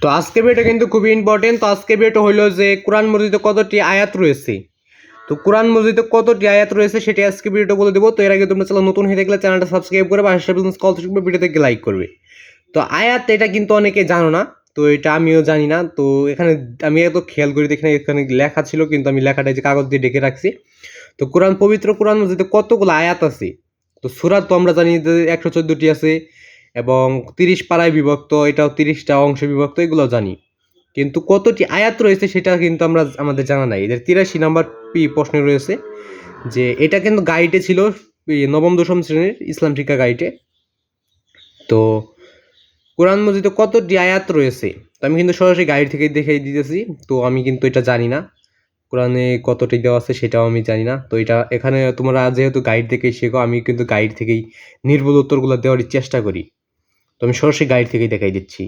তো আজকে ভিডিওটা কিন্তু খুবই ইম্পর্টেন্ট তো আজকে ভিডিওটা হলো যে কোরআন মসজিদে কতটি আয়াত রয়েছে? তো কোরআন মসজিদে কতটি আয়াত রয়েছে সেটি আজকে ভিডিওটা বলে দেবো। তো এর আগে তোমরা চ্যানেল নতুন হয়ে থাকলে চ্যানেলটা সাবস্ক্রাইব করে বা হাসা বিজনেস কল থাকবে ভিডিওতে লাইক করবে। তো আয়াত এটা কিন্তু অনেকে জানো না, তো এটা আমিও জানি না। তো এখানে আমি এত খেয়াল করি দেখি এখানে লেখা ছিল, কিন্তু আমি লেখাটা যে কাগজ দিয়ে ডেকে রাখছি। তো কোরআন পবিত্র কোরআন মসজিদে কতগুলো আয়াত আছে? তো সুরাত তো আমরা জানি যে একশো চোদ্দোটি আছে এবং তিরিশ পাড়ায় বিভক্ত, এটাও তিরিশটা অংশে বিভক্ত, এগুলো জানি। কিন্তু কতটি আয়াত রয়েছে সেটা কিন্তু আমরা আমাদের জানা নাই। এদের তিরাশি নাম্বার পি প্রশ্নে রয়েছে যে, এটা কিন্তু গাইডে ছিল নবম, দশম শ্রেণির ইসলাম শিক্ষা গাইডে। তো কোরআন মসজিদে কতটি আয়াত রয়েছে? তো আমি কিন্তু সরাসরি গাইড থেকে দেখে দিতেছি, তো আমি কিন্তু এটা জানি না। কোরআনে কতটি দেওয়া আছে সেটাও আমি জানি না। তো এটা এখানে তোমরা যেহেতু গাইড থেকেই শেখো, আমি কিন্তু গাইড থেকেই নির্ভুল উত্তরগুলো দেওয়ার চেষ্টা করি। তো আমি সরাসরি গাইড থেকেই দেখাই দিচ্ছি।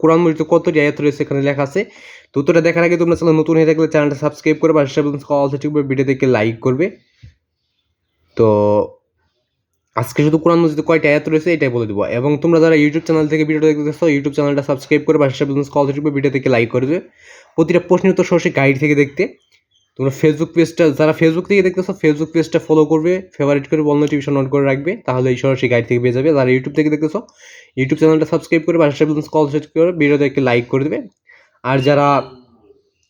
কোরআন মসজিদে কতটি আয়াত রয়েছে এখানে লেখা আছে? তো উত্তরটা দেখার আগে তোমরা চ্যানেল নতুন হয়ে থাকলে চ্যানেলটা সাবস্ক্রাইব করবে আর অল থাকবে ভিডিও থেকে লাইক করবে। তো আজকে শুধু কোরআন মসজিদে কয়টা আয়াত রয়েছে এটাই বলে দেবো। এবং তোমরা যারা ইউটিউব চ্যানেল থেকে ভিডিও দেখতেছো ইউটিউব চ্যানেলটা সাবস্ক্রাইব করে বাসা বিজনেস কল থাকবে ভিডিও থেকে লাইক করবে। প্রতিটা প্রশ্নের উত্তর সরাসরি গাইড থেকে দেখতে। তোমরা ফেসবুক পেজটা যারা ফেসবুক থেকে দেখতেছো ফেসবুক পেজটা ফলো করবে ফেভারিট করে বল নোটিফিকেশন অন করে রাখবে, তাহলে এই সরাসরি গাইড থেকে পেয়ে যাবে। যারা ইউটিউব থেকে দেখতেছো ইউটিউব চ্যানেলটা সাবস্ক্রাইব করে বিজনেস কল সেট করে ভিডিওতে একটি লাইক করে দেবে। আর যারা,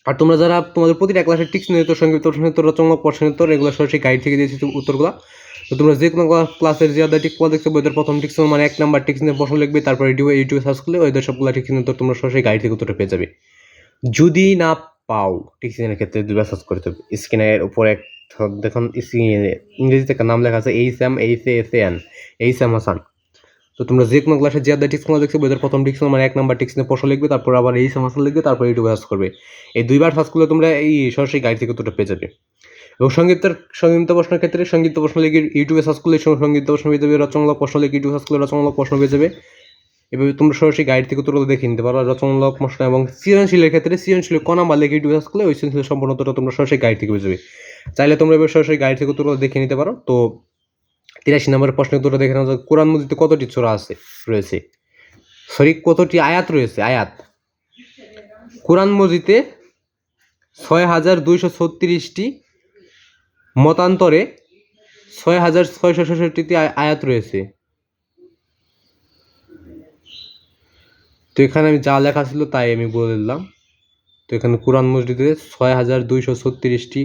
আর তোমরা যারা তোমাদের প্রতিটা ক্লাসের টিক্স নিয়ে সংগীত প্রশ্নোত্তর রচনা প্রশ্নোত্তর এগুলো সরাসরি গাইড থেকে দিয়েছি উত্তরগুলো। তো তোমরা যে কোনো ক্লাসের যে আদার টিক্স দেখছ ওদের প্রথম টিক্স মানে এক নাম্বার টিক্স নিয়ে প্রশ্ন লিখবে, তারপরে ইউটিউবে ইউটিউবে সার্চ করলে ওদের সবগুলো টিক্স নিয়ে তোমরা সরাসরি গাইড থেকে উত্তরটা পেয়ে যাবে। যদি না পাও টিক্সিনের ক্ষেত্রে দুবার সার্চ করতে হবে। স্ক্রিনের উপরে এক দেখুন ইস- ইংরেজিতে একটা নাম লেখা আছে H M H S N H M Hasan তো তোমরা যে কোনো ক্লাসে যে আদার টিক্সগুলো দেখছ ওদের প্রথম টিক্স মানে এক নাম্বার টিক্স নিয়ে লিখবে, তারপর আবার এইচ এম হাসান লিখবে, তারপর ইউটিউবে সার্চ করবে। এই দুইবার সার্চ করলে তোমরা এই সরাসরি গাইড থেকে উত্তরটা পেয়ে যাবে। এবং সঙ্গীতের সংগীত প্রশ্নের ক্ষেত্রে সংগীত প্রশ্ন লিখে ইউটিউবে সার্চ করলে সংগীত প্রশ্ন পেয়ে যাবে, রচনামূলক প্রশ্ন লিখে ইউটিউবে সার্চ করলে রচনামূলক প্রশ্ন পেয়ে যাবে। এভাবে তোমরা সরাসরি গাইড থেকে উত্তরগুলো দেখে নিতে পারো রচনামূলক প্রশ্ন এবং সৃজনশীলের ক্ষেত্রে সৃজনশীল ক নাম্বার লিখে ইউটিউবে করলে ওই সৃজনশীল সম্পূর্ণ উত্তরটা তোমরা সরাসরি গাইড থেকে যাবে। চাইলে তোমরা এবার সরাসরি গাইড থেকে উত্তরগুলো দেখে নিতে পারো। তো তিরাশি নম্বরের প্রশ্নের উত্তরটা দেখে নাও কোরআন মসজিদে কতটি চোরা আছে, রয়েছে? সরি, কতটি আয়াত রয়েছে? আয়াত। কোরআন মসজিদে ছয় হাজার দুইশো ছত্রিশটি মতান্তরে ছয় হাজার ছয়শো ছেষট্টিটি আয়াত রয়েছে। তো এখানে আমি যা লেখা ছিল তাই আমি বলে দিলাম। তো এখানে কোরআন মসজিদে ছয় হাজার দুইশো ছত্রিশটি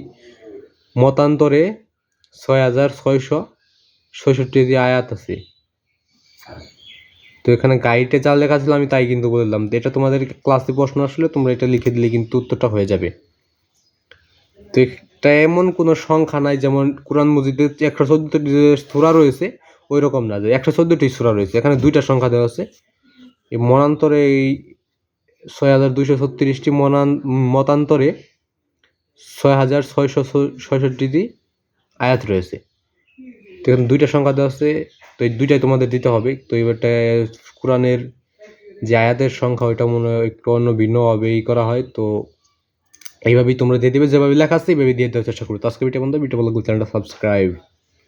মতান্তরে ছয় হাজার ছয়শো ছয়ষট্টিটি আয়াত আছে। তো এখানে গাইডে যা লেখা ছিল আমি তাই কিন্তু বলে দিলাম। এটা তোমাদের ক্লাসে প্রশ্ন আসলে তোমরা এটা লিখে দিলে কিন্তু উত্তরটা হয়ে যাবে। তো এটা এমন কোনো সংখ্যা নাই যেমন কোরআন মসজিদে একশো চোদ্দটি সুরা রয়েছে ওই রকম না। যে একশো চোদ্দটি সুরা রয়েছে। এখানে দুইটা সংখ্যা দেওয়া আছে। এই মনান্তরে এই ছয় হাজার দুইশো ছত্রিশটি মনান, মতান্তরে ছয় হাজার ছয়শো ছয়ষট্টিটি আয়াত রয়েছে। তো এখানে দুইটা সংখ্যা দেওয়া আছে, তো এই দুইটাই তোমাদের দিতে হবে। তো এবারটা কোরআনের যে আয়াতের সংখ্যা, ওইটা মনে হয় একটু অন্য ভিন্নভাবেই করা হয়। তো এইভাবেই তোমরা দিয়ে দেবে, যেভাবে লেখা আছে এইভাবে দিয়ে দেওয়ার চেষ্টা করবে তো আজকে ভিডিও বন্ধু ভিডিও ভালো চ্যানেলটা সাবস্ক্রাইব।